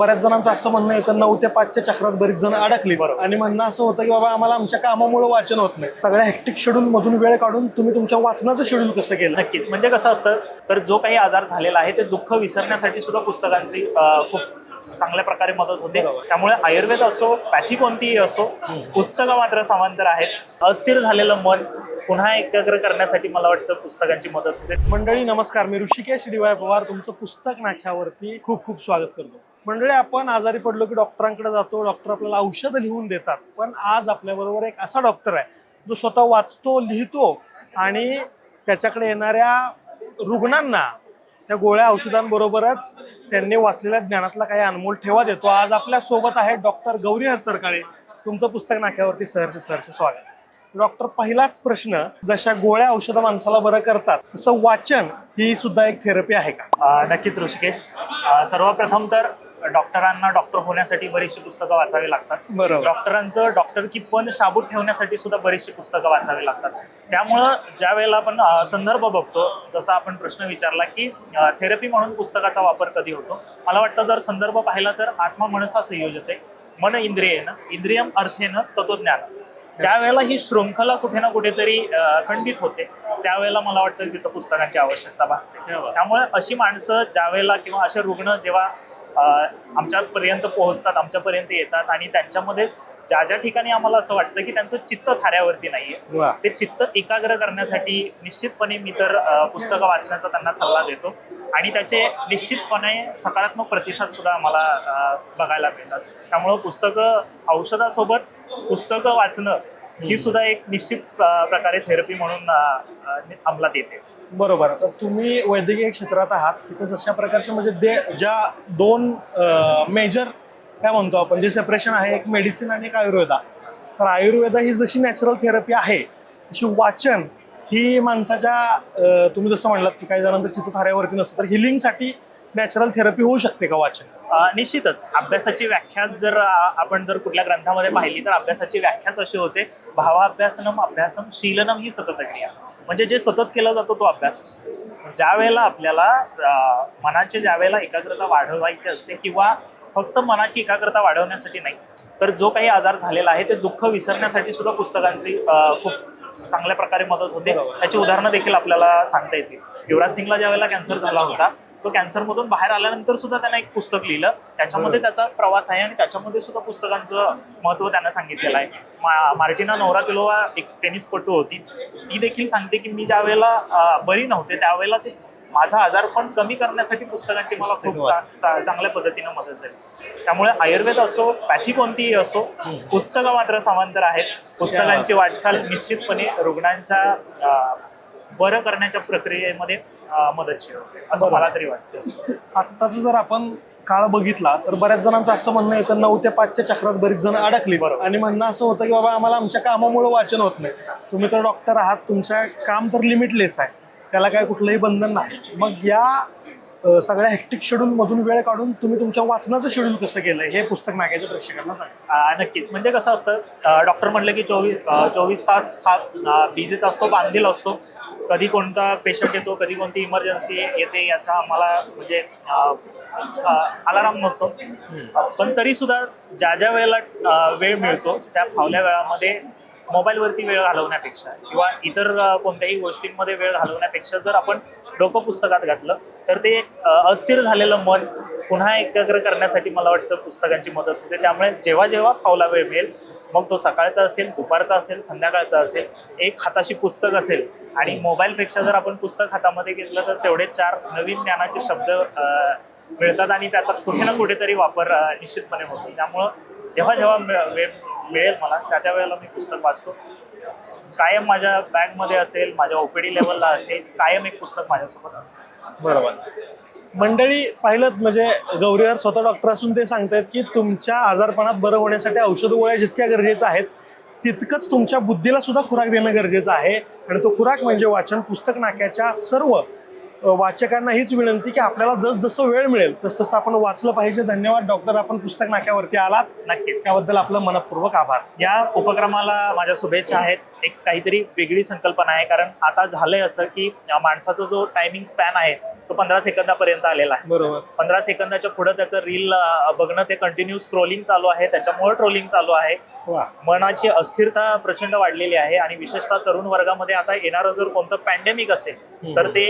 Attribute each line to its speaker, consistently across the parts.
Speaker 1: बऱ्याच जणांचं असं म्हणणं येतं नऊ ते पाचच्या चक्रात बरीच जण अडकली.
Speaker 2: बरोबर.
Speaker 1: आणि म्हणणं असं होतं की बाबा आम्हाला आमच्या कामामुळे वाचन होत नाही. सगळ्या हेक्टिक शेड्यूल मधून वेळ काढून तुम्ही तुमच्या वाचनाचं शेड्यूल कसं केलं?
Speaker 2: नक्कीच. म्हणजे कसं असतं तर जो काही आजार झालेला आहे ते दुःख विसरण्यासाठी सुद्धा पुस्तकांची खूप चांगल्या प्रकारे मदत होते. त्यामुळे आयुर्वेद असो पॅथी कोणतीही असो पुस्तकं मात्र समांतर आहेत. अस्थिर झालेलं मन पुन्हा एकाग्र करण्यासाठी मला वाटतं पुस्तकांची मदत होते.
Speaker 1: मंडळी नमस्कार. मी ऋषिकेश डीवाय पवार. तुमचं पुस्तक नाख्यावरती खूप खूप स्वागत करतो. मंडळी आपण आजारी पडलो की डॉक्टरांकडे जातो. डॉक्टर आपल्याला औषधं लिहून देतात. पण आज आपल्याबरोबर एक असा डॉक्टर आहे जो स्वतः वाचतो लिहितो आणि त्याच्याकडे येणाऱ्या रुग्णांना त्या गोळ्या औषधांबरोबरच त्यांनी वाचलेल्या ज्ञानातला काही अनमोल ठेवा देतो. आज आपल्यासोबत आहे डॉक्टर गौरी हरसरकाळे. तुमचं पुस्तक नाक्यावरती सहर्ष सहर्ष स्वागत. डॉक्टर पहिलाच प्रश्न जशा गोळ्या औषधं माणसाला बरं करतात तसं वाचन ही सुद्धा एक थेरपी आहे का?
Speaker 2: नक्कीच ऋषिकेश. सर्वप्रथम तर डॉक्टरांना डॉक्टर होण्यासाठी बरीचशी पुस्तकं वाचावी लागतात.
Speaker 1: बरोबर.
Speaker 2: डॉक्टरांचं डॉक्टर की पण शाबूत ठेवण्यासाठी सुद्धा बरीचशी पुस्तकं वाचावी लागतात. त्यामुळं ज्या वेळेला आपण संदर्भ बघतो जसा आपण प्रश्न विचारला की थेरपी म्हणून पुस्तकाचा वापर कधी होतो? मला वाटतं जर संदर्भ पाहिला तर आत्मा मनसा संयोजते मन इंद्रियेनं इंद्रियम अर्थेनं तत्वज्ञान. ज्या वेळेला ही शृंखला कुठे ना कुठेतरी खंडित होते त्यावेळेला मला वाटतं तिथं पुस्तकांची आवश्यकता भासते. त्यामुळे अशी माणसं ज्या वेळेला किंवा असे रुग्ण जेव्हा आमच्यापर्यंत पोहोचतात आमच्यापर्यंत येतात आणि त्यांच्यामध्ये ज्या ज्या ठिकाणी आम्हाला असं वाटतं की त्यांचं चित्त थाऱ्यावरती नाहीये ते चित्त एकाग्र करण्यासाठी निश्चितपणे मी तर पुस्तकं वाचण्याचा त्यांना सल्ला देतो आणि त्याचे निश्चितपणे सकारात्मक प्रतिसाद सुद्धा आम्हाला बघायला मिळतात. त्यामुळं पुस्तकं औषधासोबत पुस्तकं वाचणं ही सुद्धा एक निश्चित प्रकारे थेरपी म्हणून अंमलात येते.
Speaker 1: बरोबर. तर तुम्ही वैद्यकीय क्षेत्रात आहात. तिथे जशा प्रकारचे म्हणजे दे ज्या दोन मेजर काय म्हणतो आपण जे सेपरेशन आहे एक मेडिसिन आणि एक आयुर्वेदा तर आयुर्वेदा ही जशी नॅचरल थेरपी आहे तशी वाचन ही माणसाच्या तुम्ही जसं म्हणलात की काही जणांचं चित्तथाऱ्यावरती नसतं तर हिलिंगसाठी नॅचरल थेरपी होऊ शकते का वाचन?
Speaker 2: निश्चितच. अभ्यासाची व्याख्या जर आपण जर कुठल्या ग्रंथामध्ये पाहिली तर अभ्यासाची व्याख्याच अशी होते भावाभ्यासनम अभ्यासम शीलनम ही सतत क्रिया. म्हणजे जे सतत केलं जातं तो अभ्यास असतो. ज्या वेळेला आपल्याला मनाची ज्या वेळेला एकाग्रता वाढवायची असते किंवा फक्त मनाची एकाग्रता वाढवण्यासाठी नाही तर जो काही आजार झालेला आहे ते दुःख विसरण्यासाठी सुद्धा पुस्तकांची खूप चांगल्या प्रकारे मदत होते. त्याची उदाहरणं देखील आपल्याला सांगता येतील. युवराज सिंगला ज्या वेळेला कॅन्सर झाला होता तो कॅन्सरमधून बाहेर आल्यानंतर सुद्धा त्यानं एक पुस्तक लिहिलं. त्याच्यामध्ये त्याचा प्रवास आहे आणि त्याच्यामध्ये सुद्धा पुस्तकांचं महत्त्व त्यानं सांगितलेलं आहे. मा मार्टिना नवरातिलोवा एक टेनिसपटू होती. ती देखील सांगते की मी ज्या वेळेला बरी नव्हते त्यावेळेला ते माझा आजारपण कमी करण्यासाठी पुस्तकांची मला खूप चांगल्या पद्धतीनं मदत झाली. त्यामुळे आयुर्वेद असो पॅथी कोणतीही असो पुस्तकं मात्र समांतर आहेत. पुस्तकांची वाटचाल निश्चितपणे रुग्णांच्या बरं करण्याच्या प्रक्रियेमध्ये मदतशीर होते असं. मला तरी वाटतं.
Speaker 1: आत्ताच जर आपण काळ बघितला तर बऱ्याच जणांचं असं म्हणणं येतं नऊ ते पाचच्या चक्रात बरीच जण अडकली.
Speaker 2: बरोबर.
Speaker 1: आणि म्हणणं असं होतं की बाबा आम्हाला आमच्या कामामुळे वाचन होत नाही. तुम्ही तर डॉक्टर आहात तुमचं काम तर लिमिटलेस आहे. त्याला काय कुठलंही बंधन नाही. मग या सगळ्या हेक्टिक शेड्यूल मधून वेळ काढून तुम्ही तुमच्या वाचनाचं शेड्यूल कसं केलंय हे पुस्तक नागायच्या प्रेक्षकांना सांगा.
Speaker 2: नक्कीच. म्हणजे कसं असतं डॉक्टर म्हणलं की चोवीस चोवीस तास हा बिझीच असतो बांधील असतो. कधी कोणता पेशंट येतो कधी कोणती इमर्जन्सी येते याचा आम्हाला म्हणजे अलाराम नसतो. पण तरी सुद्धा ज्या ज्या वेळेला वेळ मिळतो त्या फावल्या वेळामध्ये मोबाईलवरती वेळ घालवण्यापेक्षा किंवा इतर कोणत्याही गोष्टींमध्ये वेळ घालवण्यापेक्षा जर आपण डोकं पुस्तकात घातलं तर ते अस्थिर झालेलं मन पुन्हा एकाग्र करण्यासाठी मला वाटतं पुस्तकांची मदत होते. त्यामुळे जेव्हा जेव्हा फावला वेळ मिळेल मग तो सकाळचा असेल दुपारचा असेल संध्याकाळचा असेल एक हाताशी पुस्तक असेल आणि मोबाईलपेक्षा जर आपण पुस्तक हातामध्ये घेतलं तर तेवढे चार नवीन ज्ञानाचे शब्द मिळतात आणि त्याचा कुठे ना कुठेतरी वापर निश्चितपणे होतो. त्यामुळं जेव्हा जेव्हा वेळ मिळेल मला त्या त्या वेळेला मी पुस्तक वाचतो. कायम माझ्या बॅगमध्ये असेल माझ्या ओपीडी लेवलला असेल कायम एक पुस्तक माझ्यासोबत असतं
Speaker 1: बरोबर. मंडळी पाहिलं म्हणजे गौरीवर स्वतः डॉक्टर असून ते सांगतायत की तुमच्या आजारपणात बरं होण्यासाठी औषध गोळ्या जितक्या गरजेच्या आहेत तितकंच तुमच्या बुद्धीला सुद्धा खुराक देणं गरजेचं आहे. आणि तो खुराक म्हणजे वाचन पुस्तक नाक्याच्या सर्व वाचकांना हीच विनंती की आपल्याला जस जसं वेळ मिळेल तस तसं आपण वाचलं पाहिजे. धन्यवाद डॉक्टर. आपण पुस्तक नाक्यावरती आलात.
Speaker 2: नक्कीच.
Speaker 1: त्याबद्दल आपलं मनपूर्वक आभार.
Speaker 2: या उपक्रमाला माझ्या शुभेच्छा आहेत. एक काहीतरी वेगळी संकल्पना आहे कारण आता झालंय असं की माणसाचा जो टायमिंग स्पॅन आहे तो पंधरा सेकंदापर्यंत आलेला आहे.
Speaker 1: बरोबर.
Speaker 2: पंधरा सेकंदाच्या पुढे त्याचं रील बघणं ते कंटिन्यू स्क्रोलिंग चालू आहे. त्याच्यामुळे ट्रोलिंग चालू आहे. मनाची अस्थिरता प्रचंड वाढलेली आहे आणि विशेषतः तरुण वर्गामध्ये आता येणारं जर कोणतं पॅन्डेमिक असेल तर ते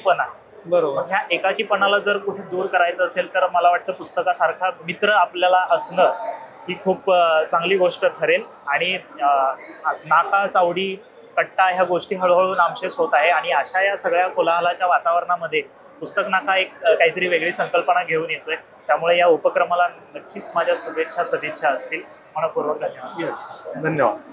Speaker 2: एकाकीपण
Speaker 1: बरोबर.
Speaker 2: ह्या एकाकीपणाला जर कुठे दूर करायचं असेल तर मला वाटतं पुस्तकासारखा मित्र आपल्याला असणं ही खूप चांगली गोष्ट ठरेल. आणि नाका चावडी कट्टा ह्या गोष्टी हळूहळू नामशेष होत आहे. आणि अशा या सगळ्या कोलाहलाच्या वातावरणामध्ये पुस्तक नाका एक काहीतरी वेगळी संकल्पना घेऊन येतोय. त्यामुळे या उपक्रमाला नक्कीच माझ्या शुभेच्छा सदिच्छा असतील. मनपूर्वक धन्यवाद.
Speaker 1: येस धन्यवाद.